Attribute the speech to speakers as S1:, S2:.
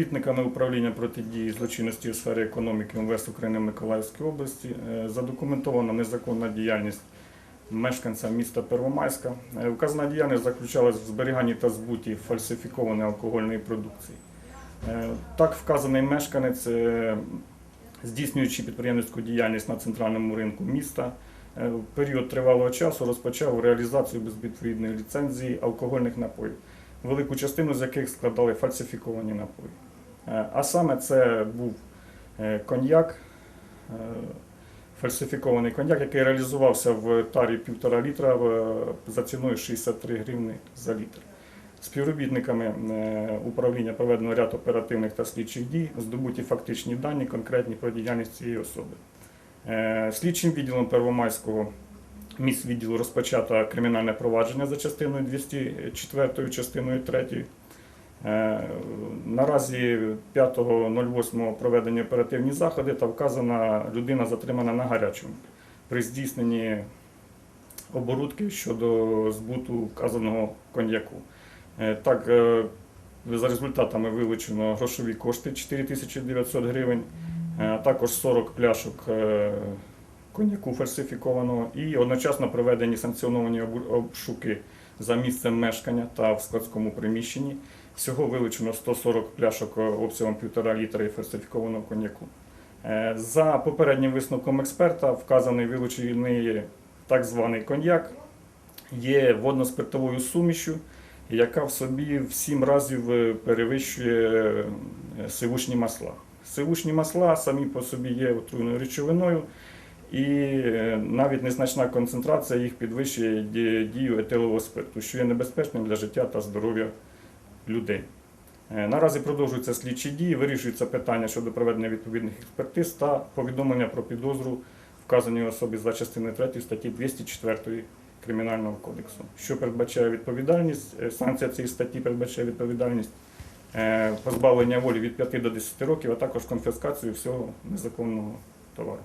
S1: Співробітниками управління протидії злочинності у сфері економіки МВС України в Миколаївській області е, задокументована незаконна діяльність мешканця міста Первомайська. Е, Вказана діяльність заключалась в зберіганні та збуті фальсифікованої алкогольної продукції. Е, Так, вказаний мешканець, е, здійснюючи підприємницьку діяльність на центральному ринку міста, е, в період тривалого часу розпочав реалізацію без відповідної ліцензії алкогольних напоїв, велику частину з яких складали фальсифіковані напої. Е, А саме це був е, коньяк, е, фальсифікований коньяк, який реалізувався в тарі 1,5 літра за ціною 63 гривни за літр. Співробітниками управління проведено ряд оперативних та слідчих дій, здобуті фактичні дані конкретні про діяльність цієї особи. Слідчим відділом Первомайського місць відділу розпочато кримінальне провадження за частиною 204 частиною 3. Е, Наразі 5.08 проведені оперативні заходи та вказана людина затримана на гарячому при здійсненні оборудки щодо збуту вказаного коньяку. Е, Так, е, за результатами вилучено грошові кошти 4900 гривень, також 40 пляшок коньяку фальсифікованого і одночасно проведені санкціоновані обшуки за місцем мешкання та в складському приміщенні. Всього вилучено 140 пляшок е, обсягом 1,5 літра фальсифікованого коньяку. Е, За попереднім висновком експерта, вказаний вилучений так званий коньяк є водно-спиртовою сумішю, яка в собі в 7 разів е, перевищує сивушні масла. Сивушні масла самі по собі є отруйною речовиною, і навіть незначна концентрація їх підвищує дію етилового спирту, що є небезпечним для життя та здоров'я людей. Е, Наразі продовжуються слідчі дії, вирішується питання щодо проведення відповідних експертиз та повідомлення про підозру вказаній особі за частиною 3 статті 204 Кримінального кодексу, що передбачає відповідальність. е, Санкція цієї статті передбачає відповідальність е, позбавлення волі від 5 до 10 років, а також конфіскацію всього незаконного товару.